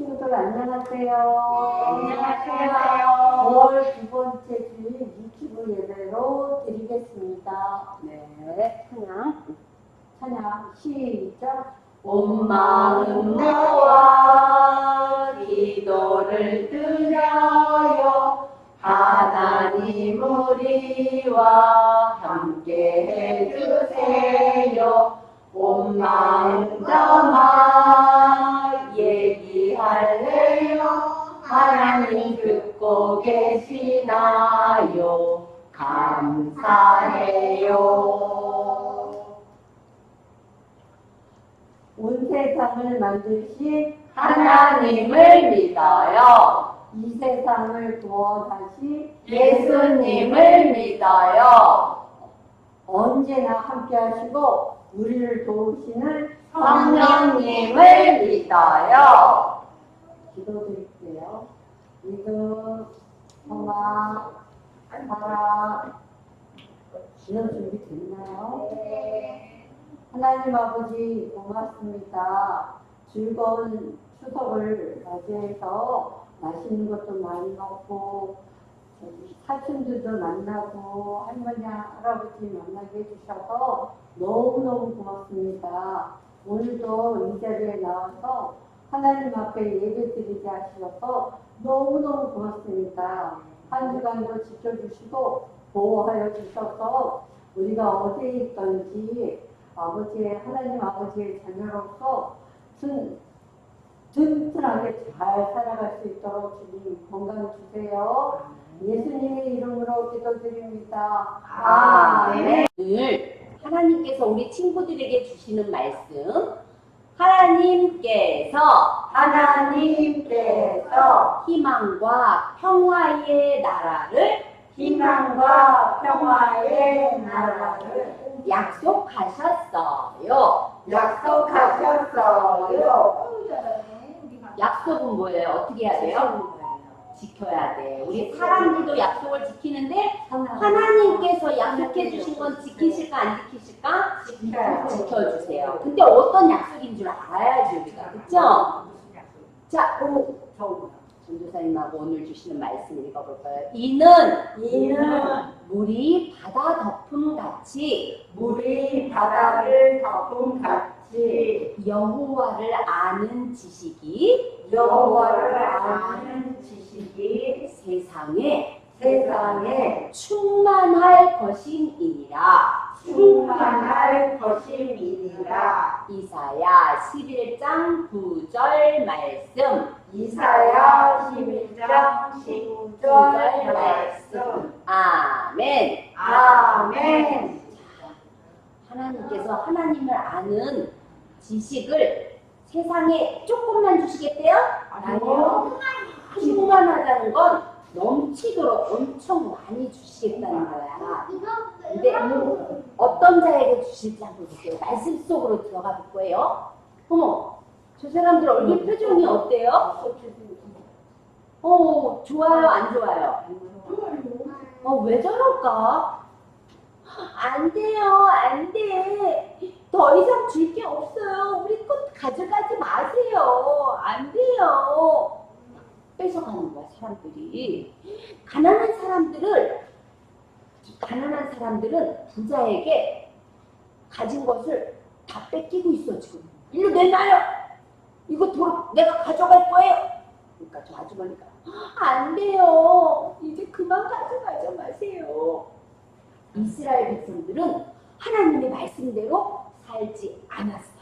친구들 안녕하세요. 안녕하세요. 9월 두 번째 주일 유튜브 예배로 드리겠습니다. 네, 찬양. 찬양 시작. 온 마음 나와 기도를 드려요 하나님 우리와 함께 해주세요 온 마음 담아 얘기 할래요 하나님 듣고 계시나요 감사해요 온 세상을 만드신 하나님을 믿어요. 이 세상을 구원하신 예수님을 믿어요. 언제나 함께 하시고 우리를 도우시는 성령님을 믿어요. 기도드릴게요. 믿음, 성화, 사랑, 이런 준비 됐나요? 하나님 아버지 고맙습니다. 즐거운 추석을 맞이해서 맛있는 것도 많이 먹고 사촌들도 만나고 할머니 할아버지 만나게 해주셔서 너무너무 고맙습니다. 오늘도 이 자리에 나와서 하나님 앞에 예배 드리게 하셔서 너무너무 고맙습니다. 한 주간도 지켜주시고 보호하여 주셔서 우리가 어디에 있던지 아버지의 하나님 아버지의 자녀로서 든, 든든하게 잘 살아갈 수 있도록 주님 건강 주세요. 예수님의 이름으로 기도드립니다. 아멘. 오늘 하나님께서 우리 친구들에게 주시는 말씀. 하나님께서 하나님께서 희망과 평화의 나라를 희망과 평화의 나라를 약속하셨어요. 약속하셨어요. 약속은 뭐예요? 어떻게 해야 돼요? 지켜야 돼. 우리 사람들도 약속을 지키는데 하나님께서 약속해 주신 건 지키실까 안 지키실까? 지켜주세요. 근데 어떤 약속인 줄 알아야지 우리가 그쵸? 자, 오, 전도사님하고 오늘 주시는 말씀 읽어볼까요? 이는 이는 물이 바다 덮음 같이 물이 바다를 덮음 같이 여호와를 아는 지식이 여호와를 아는 지식이 세상에 세상에 충만할 것이니라. 충만할 것임이니라. 이사야 11장 9절 말씀. 이사야 11장 19절 말씀. 아멘. 아멘. 하나님께서 하나님을 아는 지식을 세상에 조금만 주시겠대요? 아니요. 충만하다는 건 넘치도록 엄청 많이 주시겠다는 거야. 근데 어떤 자에게 주실지 한번 볼게요. 말씀 속으로 들어가 볼 거예요. 어머, 저 사람들 얼굴 표정이 어때요? 어, 좋아요, 안 좋아요? 어, 왜 저럴까? 안 돼요, 안 돼. 더 이상 줄 게 없어요. 우리 것 가져가지 마세요. 안 돼요. 뺏어가는 거야, 사람들이. 가난한 사람들을, 가난한 사람들은 부자에게 가진 것을 다 뺏기고 있어, 지금. 일로 내놔요! 이거 도, 내가 가져갈 거예요! 그러니까 저 아주머니가, 안 돼요. 이제 그만 가져가지 마세요. 이스라엘 백성들은 하나님의 말씀대로 살지 않았어요.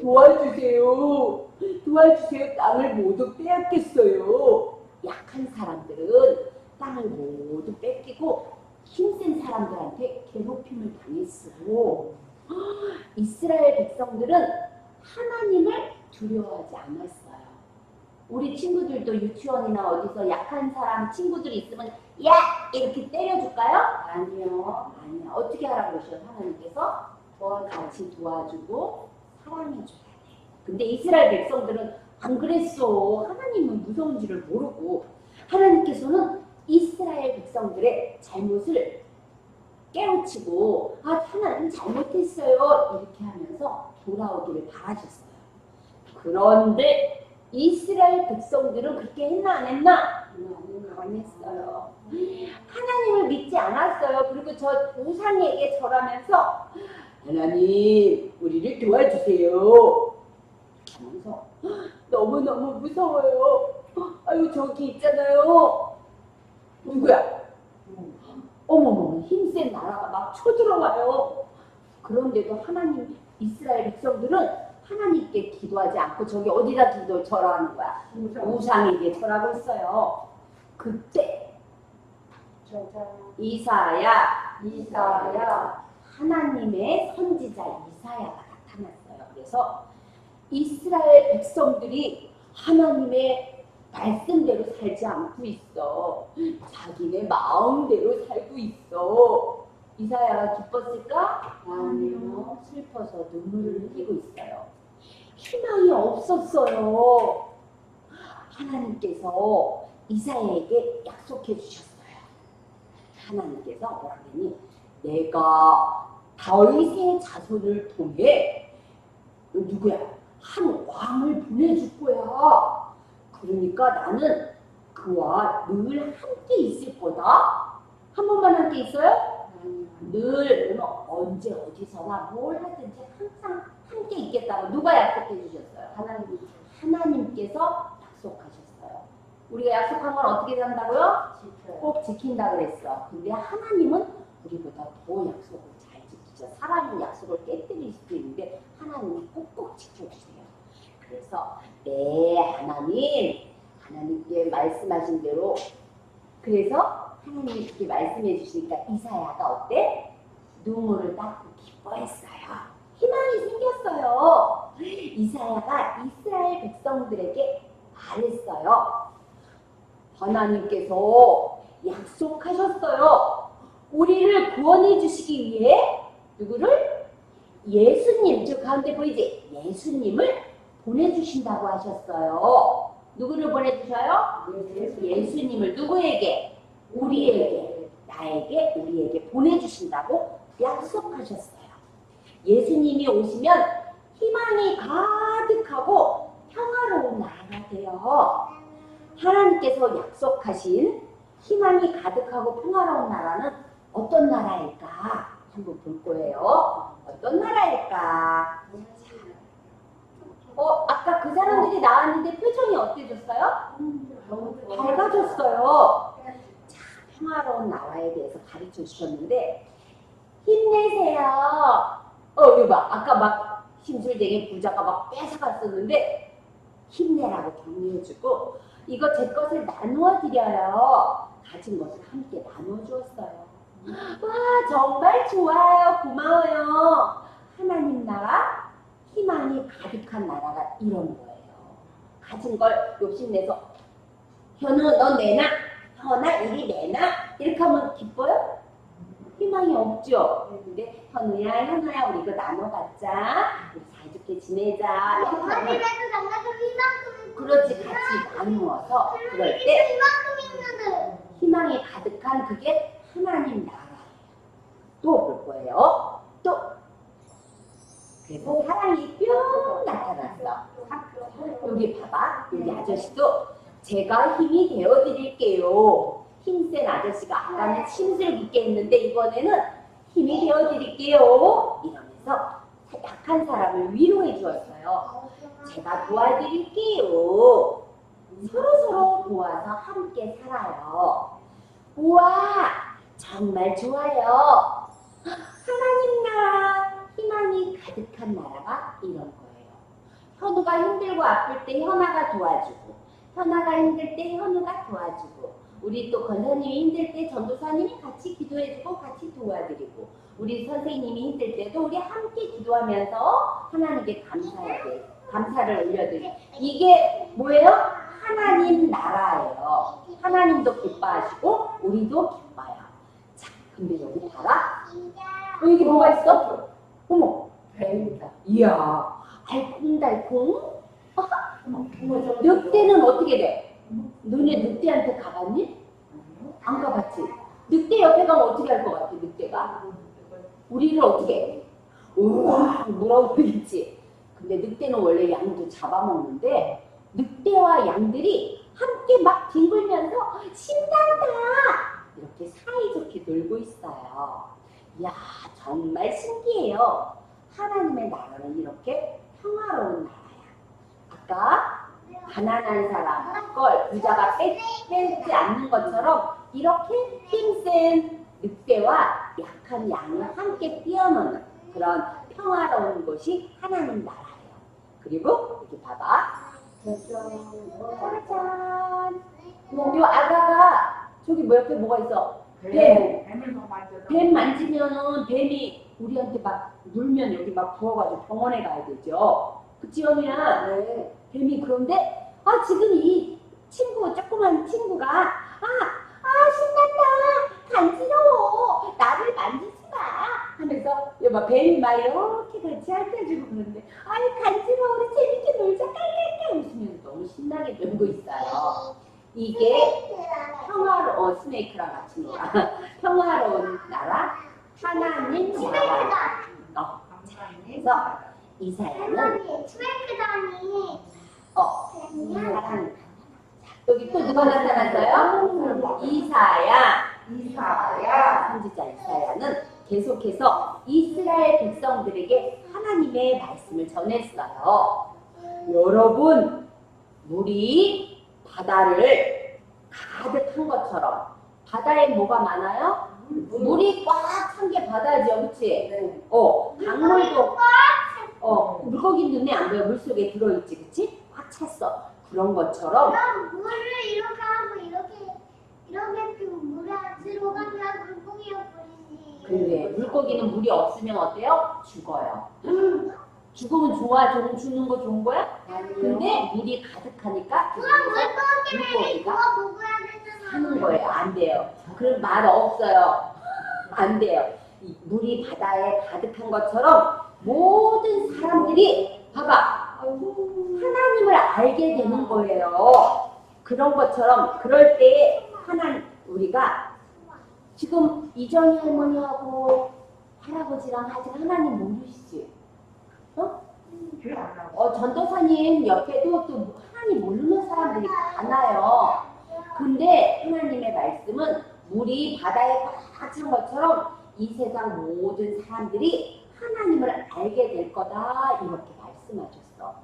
도와주세요. 도와주세요. 땅을 모두 빼앗겠어요. 약한 사람들은 땅을 모두 뺏기고 힘센 사람들한테 괴롭힘을 당했어. 이스라엘 백성들은 하나님을 두려워하지 않았어요. 우리 친구들도 유치원이나 어디서 약한 사람 친구들이 있으면 야 이렇게 때려줄까요? 아니요. 아니야. 어떻게 하라고 그러셔요? 하나님께서 뭐 같이 도와주고 사랑해줘야 돼. 근데 이스라엘 백성들은 안 그랬어. 하나님은 무서운 줄을 모르고 하나님께서는 이스라엘 백성들의 잘못을 깨우치고 아 하나님 잘못했어요 이렇게 하면서 돌아오기를 바라셨어요. 그런데 이스라엘 백성들은 그렇게 했나 안 했나? 안 했어요. 하나님을 믿지 않았어요. 그리고 저 우상에게 절하면서 하나님 우리를 도와주세요. 하면서 너무너무 무서워요. 아유 저기 있잖아요. 누구야? 어머머 힘센 나라가 막 쳐들어와요. 그런데도 하나님 이스라엘 백성들은 하나님께 기도하지 않고 저기 어디다 기도 절하는 거야? 우상 에게 절하고 있어요. 그때 이사야 이사야 하나님의 선지자 이사야가 나타났어요. 그래서 이스라엘 백성들이 하나님의 말씀대로 살지 않고 있어. 자기네 마음대로 살고 있어. 이사야가 기뻤을까? 아니요. 슬퍼서 눈물을 흘리고 있어요. 희망이 없었어요. 하나님께서 이사야에게 약속해 주셨어요. 하나님께서 뭐라 그러니? 내가 다윗의 자손을 통해 누구야? 한 왕을 보내줄 거야. 그러니까 나는 그와 늘 함께 있을 거다. 한 번만 함께 있어요? 늘 뭐, 언제 어디서나 뭘 하든지 항상 함께 있겠다고 누가 약속해 주셨어요? 하나님 하나님께서 약속하셨어요. 우리가 약속한 건 어떻게 한다고요? 꼭 지킨다 그랬어. 근데 하나님은 우리보다 더 약속을 잘 지키죠. 사람은 약속을 깨뜨릴 수도 있는데 하나님은 꼭꼭 지켜주세요. 그래서 네 하나님 하나님께 말씀하신 대로 그래서 하나님이 그렇게 말씀해 주시니까 이사야가 어때? 눈물을 닦고 기뻐했어요. 희망이 생겼어요. 이사야가 이스라엘 백성들에게 말했어요. 하나님께서 약속하셨어요. 우리를 구원해 주시기 위해 누구를? 예수님, 저 가운데 보이지? 예수님을 보내주신다고 하셨어요. 누구를 보내주셔요? 예수님을 누구에게? 우리에게, 나에게, 우리에게 보내주신다고 약속하셨어요. 예수님이 오시면 희망이 가득하고 평화로운 나라가 돼요. 하나님께서 약속하신 희망이 가득하고 평화로운 나라는 어떤 나라일까? 한번 볼 거예요. 어떤 나라일까? 어, 아까 그 사람들이 나왔는데 표정이 어때졌어요? 밝아졌어요. 자, 평화로운 나라에 대해서 가르쳐 주셨는데 힘내세요. 어, 이거 봐. 아까 막 심술쟁이 부자가 막 뺏어갔었는데 힘내라고 격려해주고 이거 제 것을 나누어 드려요. 가진 것을 함께 나누어 주었어요. 와 정말 좋아요. 고마워요. 하나님 나라 가득한 나라가 이런 거예요. 가진 걸 욕심내서 현우 너 내놔. 현아 이리 내놔. 이렇게 하면 기뻐요? 희망이 없죠. 근데 현우야 현아야 우리 이거 나눠 갖자. 우리 사이좋게 지내자. 이렇게 하면 하늘에도 장난감 이만큼 그렇지 같이 나누어서 그럴 때 이만큼 있는데 희망이 가득한 그게 하나님 나라예요. 또 볼 거예요. 또 그래서 사랑이 뿅 나타났어. 여기 봐봐. 여기 아저씨도 제가 힘이 되어 드릴게요. 힘센 아저씨가 아까는 침을 깊게 했는데 이번에는 힘이 되어 드릴게요. 이러면서 약한 사람을 위로해 주었어요. 제가 도와드릴게요. 서로 서로 도와서 함께 살아요. 우와, 정말 좋아요. 하나님 나라, 희망이 가득한 나라가 이런 거예요. 현우가 힘들고 아플 때 현아가 도와주고, 현아가 힘들 때 현우가 도와주고, 우리 또 권사님이 힘들 때 전도사님이 같이 기도해주고 같이 도와드리고, 우리 선생님이 힘들 때도 우리 함께 기도하면서 하나님께 감사해야 돼. 감사를 올려드리. 이게 뭐예요? 하나님 나라예요. 하나님도 기뻐하시고 우리도 기뻐요. 자, 근데 여기 봐라. 어, 여기 뭐가 있어? 어머, 배입니다. 이야, 알콩달콩. 늑대는 어떻게 돼? 너네 늑대한테 가봤니? 안 가봤지? 늑대 옆에 가면 어떻게 할 것 같아, 늑대가? 우리를 어떻게 해? 우와, 그러겠지? 근데 늑대는 원래 양도 잡아먹는데 늑대와 양들이 함께 막 뒹굴면서 신난다 이렇게 사이좋게 놀고 있어요. 이야 정말 신기해요. 하나님의 나라는 이렇게 평화로운 나라야. 아까 가난한 사람 걸 부자가 뺏, 뺏지 않는 것처럼 이렇게 힘센 늑대와 약한 양이 함께 뛰어노는 그런 평화로운 곳이 하나님 나라예요. 그리고 여기 봐봐. 짜잔. 요 아가가 저기 뭐 옆에 뭐가 있어? 뱀. 뱀을 더 만져서 뱀 만지면은 뱀이 우리한테 막 물면 여기 막 부어가지고 병원에 가야 되죠. 그치 연우야? 네. 뱀이 그런데 아 지금 이 친구 조그만 친구가 아, 아 신난다 간지러워 나를 만지지 마 하면서 여봐 뱀이 막 이렇게 같이 핥아주고 그러는데 아이 간지러워 우리 재밌게 놀자 깔깔깔 웃으면서 너무 신나게 놀고 있어요 이게 평화로 어 스네이크랑 같이 놀아 평화로운 나라 하나님 나라 어. 그래서 이사야는 할머니 스웨크다니 어 뱀이야? 사랑 여기 또 누가 나타났어요? 이사야 이사야 선지자 이사야는 계속해서 이스라엘 백성들에게 하나님의 말씀을 전했어요. 여러분, 물이 바다를 가득한 것처럼 바다에 뭐가 많아요? 물이 꽉 찬 게 바다죠, 그렇지? 네. 어, 강물도 어, 물고기 눈에 안 보여 물속에 들어있지, 그렇지? 꽉 찼어. 그런 것처럼 그럼 물을 이렇게 하고 이렇게 이렇게 좀 물에 들어가면 물고기가 버리지 그래 물고기는 물이 없으면 어때요? 죽어요. 죽으면 좋아, 좀 주는 거 좋은 거야? 근데 물이 가득하니까 그럼 물고기가 하는 거예요. 안 돼요. 그런 말 없어요. 안 돼요. 이 물이 바다에 가득한 것처럼 모든 사람들이 봐봐 하나님을 알게 되는 거예요. 그런 것처럼 그럴 때 하나님 우리가 지금 이정희 할머니하고 할아버지랑 아직 하나님 모르시지? 나고. 어, 전도사님 옆에도 또 하나님 모르는 사람들이 많아요. 근데 하나님의 말씀은 물이 바다에 꽉 찬 것처럼 이 세상 모든 사람들이 하나님을 알게 될 거다 이렇게 말씀하셨어.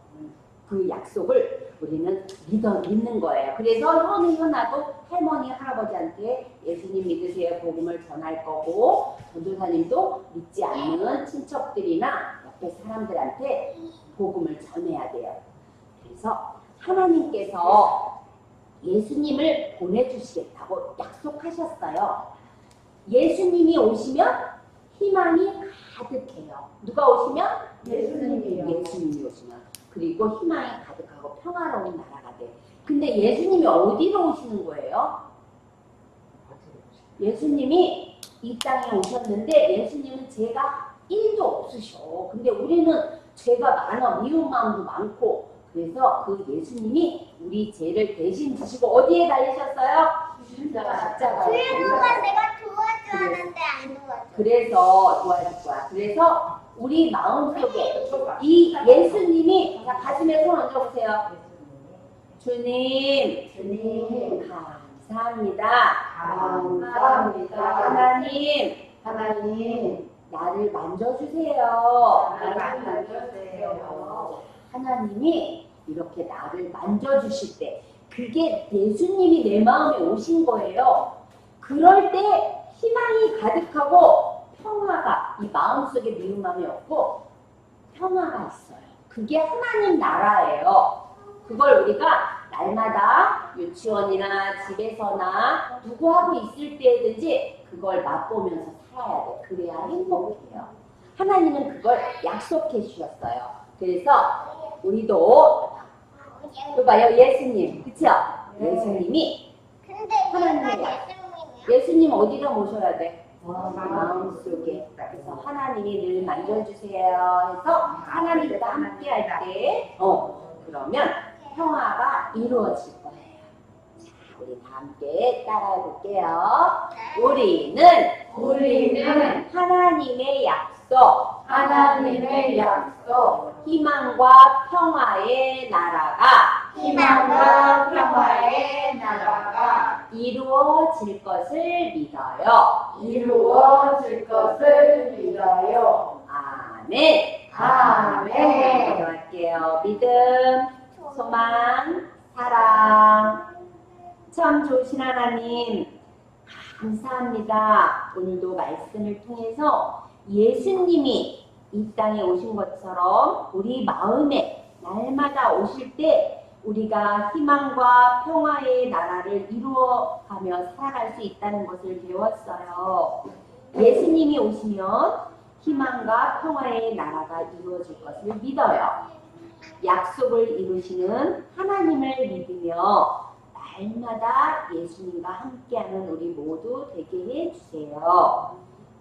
그 약속을 우리는 믿어 믿는 거예요. 그래서 현우 현아도 할머니 할아버지한테 예수님 믿으세요 복음을 전할 거고 전도사님도 믿지 않는 친척들이나 옆에 사람들한테 복음을 전해야 돼요. 그래서 하나님께서 예수님을 보내주시겠다고 약속하셨어요. 예수님이 오시면 희망이 가득해요. 누가 오시면? 예수님이요. 예수님이 오시면. 그리고 희망이 가득하고 평화로운 나라가 돼. 근데 예수님이 어디로 오시는 거예요? 예수님이 이 땅에 오셨는데 예수님은 죄가 1도 없으셔. 근데 우리는 죄가 많아. 미운 마음도 많고. 그래서 그 예수님이 우리 죄를 대신 지시고 어디에 달리셨어요? 주인공은 달리셨어요. 내가 도와주는데 안 도와줘 그래서 도와줄 거야. 그래서 우리 마음 속에 이 예수님이 자 가슴에 손 얹어보세요. 주님, 주님 감사합니다. 감사합니다. 하나님, 하나님 나를 만져주세요. 나를 만져주세요. 하나님이 이렇게 나를 만져주실 때, 그게 예수님이 내 마음에 오신 거예요. 그럴 때 희망이 가득하고 평화가 이 마음속에 미운 마음이 없고 평화가 있어요. 그게 하나님 나라예요. 그걸 우리가 날마다 유치원이나 집에서나 누구하고 있을 때든지 그걸 맛보면서 살아야 돼. 그래야 행복해요. 하나님은 그걸 약속해 주셨어요. 그래서 우리도 또 봐요 예수님 그쵸? 예수님이 근데 하나님이야. 얘가 예수님이야 예수님 어디다 모셔야 돼? 마음 마음속에 그래서 하나님이 늘 만져주세요 해서 하나님과 함께 할 때 어, 그러면 평화가 자 우리 다 함께 따라해 볼게요 우리는 우리는 하나님의 약속 하나님의 약속 희망과 평화의 나라가 희망과 평화의 나라가 이루어질 것을 믿어요. 이루어질 것을 믿어요. 아멘. 아멘. 기도할게요. 믿음, 소망, 사랑. 참 좋으신 하나님, 감사합니다. 오늘도 말씀을 통해서 예수님이 이 땅에 오신 것처럼 우리 마음에 날마다 오실 때 우리가 희망과 평화의 나라를 이루어가며 살아갈 수 있다는 것을 배웠어요. 예수님이 오시면 희망과 평화의 나라가 이루어질 것을 믿어요. 약속을 이루시는 하나님을 믿으며 날마다 예수님과 함께하는 우리 모두 되게 해주세요.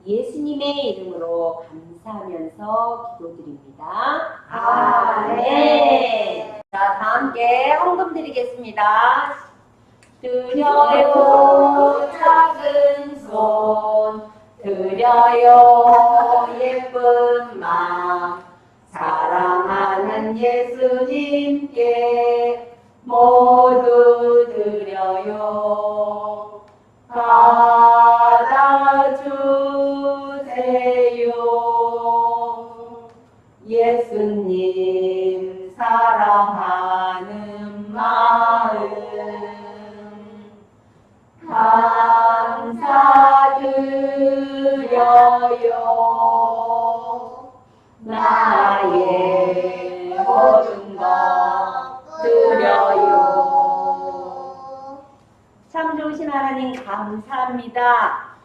예수님의 이름으로 감사하면서 기도드립니다. 아멘. 자, 다 함께 헌금 드리겠습니다. 드려요 작은 손 드려요 예쁜 마음 사랑하는 예수님께 모두 드려요. 받아주세요. 예수님 사랑하는 마음 감사드려요. 나의 모든 것 드려요 참 좋으신 하나님 감사합니다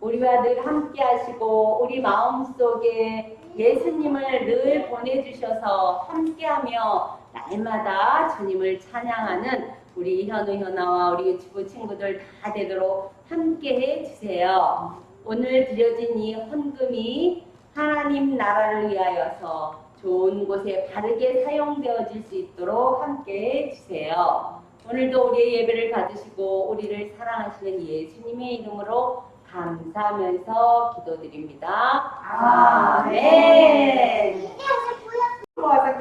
우리와 늘 함께 하시고 우리 마음속에 예수님을 늘 보내주셔서 함께하며 날마다 주님을 찬양하는 우리 현우 현아와 우리 유튜브 친구들 다 되도록 함께 해 주세요. 오늘 드려진 이 헌금이 하나님 나라를 위하여서 좋은 곳에 바르게 사용되어질 수 있도록 함께 해주세요. 오늘도 우리의 예배를 받으시고 우리를 사랑하시는 예수님의 이름으로 감사하면서 기도드립니다. 아멘.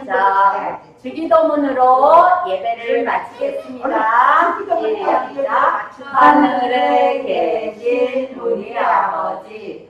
자, 주기도문으로 예배를 마치겠습니다. 시작. 하늘에 계신 우리 아버지,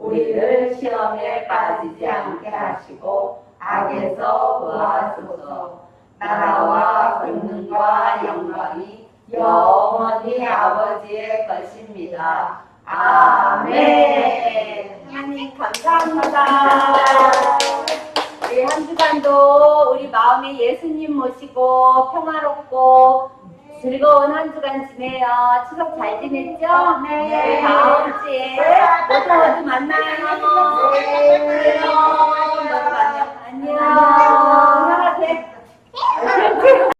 우리를 시험에 빠지지 않게 하시고 악에서 구하소서 나라와 권능과 영광이 영원히 아버지의 것입니다. 아멘. 하나님 감사합니다. 우리 한 주간도 우리 마음에 예수님 모시고 평화롭고 즐거운 한 주간 지내요. 추석 잘 지냈죠? 네. 다음 주에 모두 모두 만나요. 네. 안녕. 모두 만나요. 안녕.